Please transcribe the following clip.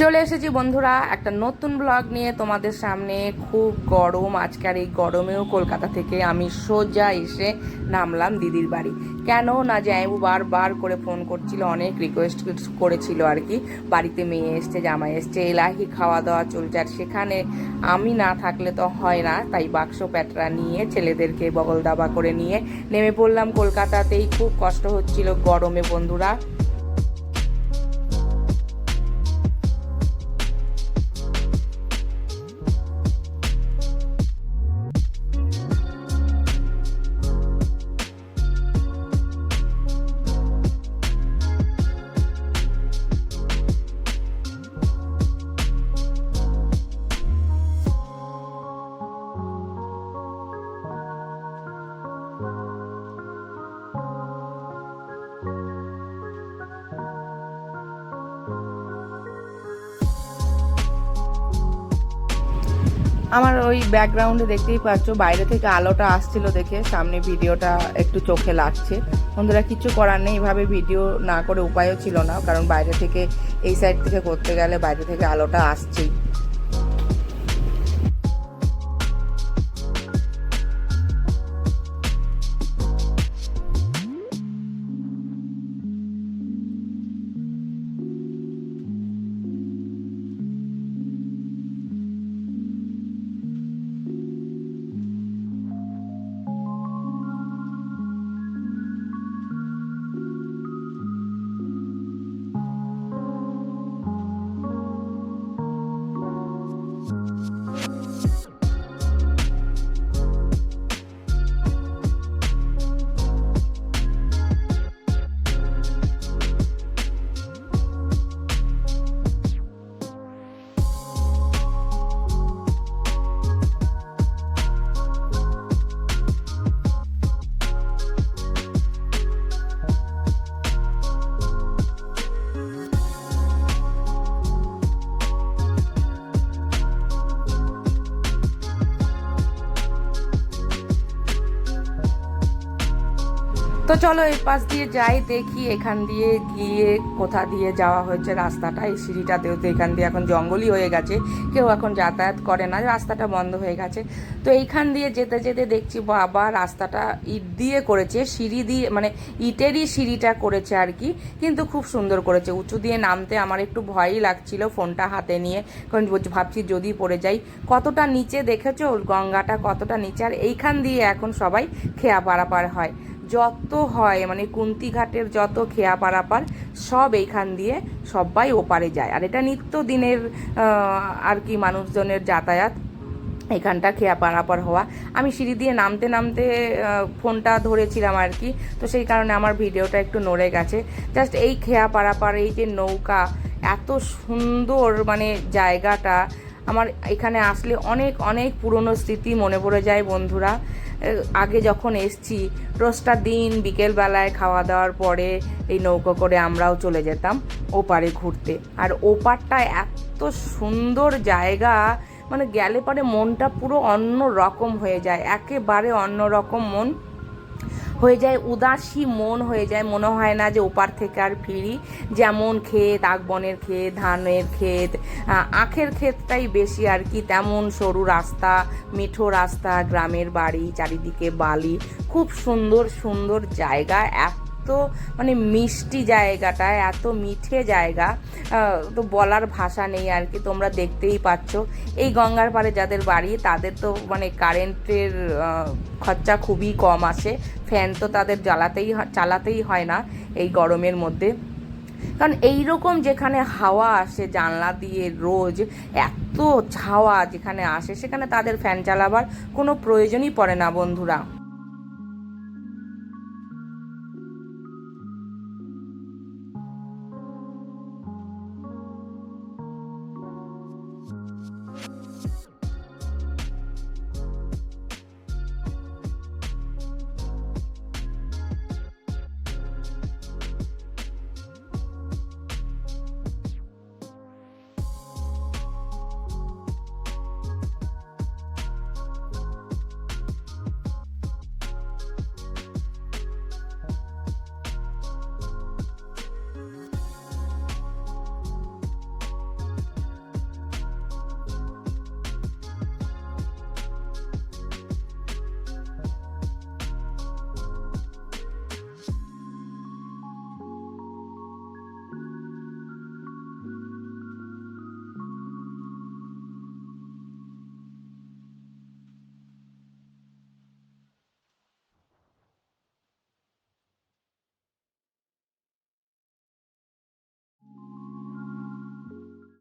চলে এসেছি বন্ধুরা, একটা নতুন ব্লগ নিয়ে তোমাদের সামনে। খুব গরম আজকের এই গরমেও কলকাতা থেকে আমি সোজা এসে নামলাম দিদির বাড়ি। কেন না জামাইবু বারবার করে ফোন করছিল, অনেক রিকোয়েস্ট করেছিল আর কি। বাড়িতে মেয়ে এসছে, জামাই এসছে, এলাহি খাওয়া দাওয়া চলছে। আর সেখানে আমি না থাকলে তো হয় না, তাই বাক্স প্যাটরা নিয়ে, ছেলেদেরকে বগল দাবা করে নিয়ে নেমে পড়লাম কলকাতাতেই। খুব কষ্ট হচ্ছিল গরমে বন্ধুরা। আমার ওই ব্যাকগ্রাউন্ডে দেখতেই পাচ্ছ, বাইরে থেকে আলোটা আসছিল দেখে, সামনে ভিডিওটা একটু চোখে লাগছে। বন্ধুরা, কিছু করার নেই, এভাবে ভিডিও না করে উপায়ও ছিল না, কারণ বাইরে থেকে, এই সাইড থেকে করতে গেলে বাইরে থেকে আলোটা আসছেই। তো চলো এই পাশ দিয়ে যাই, দেখি এখান দিয়ে গিয়ে কোথা দিয়ে যাওয়া হয়েছে। রাস্তাটা, এই সিঁড়িটাতেও তো এখান দিয়ে এখন জঙ্গলই হয়ে গেছে, কেউ এখন যাতায়াত করে না, রাস্তাটা বন্ধ হয়ে গেছে। তো এইখান দিয়ে যেতে যেতে দেখছি বাবা রাস্তাটা ইট দিয়ে করেছে, সিঁড়ি দিয়ে মানে ইটেরই সিঁড়িটা করেছে আর কি, কিন্তু খুব সুন্দর করেছে। উঁচু দিয়ে নামতে আমার একটু ভয়ই লাগছিল ফোনটা হাতে নিয়ে, কারণ ভাবছি যদি পড়ে যাই। কতটা নিচে দেখেছ? গঙ্গাটা কতটা নিচে? আর এইখান দিয়ে এখন সবাই খেয়া পারাপার হয়। যত হয় মানে কুন্তি ঘাটের যত খেয়া পারাপার সব এইখান দিয়ে সবাই ওপারে যায়। আর এটা নিত্য দিনের আর কি মানুষজনের যাতায়াত, এখানটা খেয়া পারাপার হওয়া। আমি সিঁড়ি দিয়ে নামতে নামতে ফোনটা ধরেছিলাম আর কি, তো সেই কারণে আমার ভিডিওটা একটু নড়ে গেছে। জাস্ট এই খেয়া পারাপার এই যে নৌকা, এত সুন্দর মানে জায়গাটা আমার এখানে আসলে অনেক অনেক পুরনো স্মৃতি মনে পড়ে যায় বন্ধুরা। আগে যখন এসছি রোজটা দিন বিকেলবেলায় খাওয়া দাওয়ার পরে এই নৌকো করে আমরাও চলে যেতাম ওপারে ঘুরতে। আর ওপারটা এত সুন্দর জায়গা মানে গেলে পরে মনটা পুরো অন্য রকম হয়ে যায়, একেবারে অন্য রকম মন। হয়ে যায়, উদাসী মন হয়ে যায়। মনে হয় না যে ওপার থেকে আর ফিরি। যেমন ক্ষেত, আগবনের ক্ষেত, ধানের ক্ষেত আখের ক্ষেতটাই বেশি আর কি। তেমন সরু রাস্তা, মিঠো রাস্তা, গ্রামের বাড়ি, চারিদিকে বালি। খুব সুন্দর সুন্দর জায়গা। এত মানে মিষ্টি জায়গাটা, এত মিঠে জায়গা তো বলার ভাষা নেই আর কি, তোমরা দেখতেই পাচ্ছ। এই গঙ্গার পাড়ে যাদের বাড়ি, তাদের তো মানে কারেন্টের খরচা খুবই কম আসে। ফ্যান তো তাদের জ্বালাতেই চালাতেই হয় না এই গরমের মধ্যে। কারণ এই রকম যেখানে হাওয়া আসে জানলা দিয়ে রোজ, এত হাওয়া যেখানে আসে, সেখানে তাদের ফ্যান চালাবার কোনো প্রয়োজনই পড়ে না বন্ধুরা।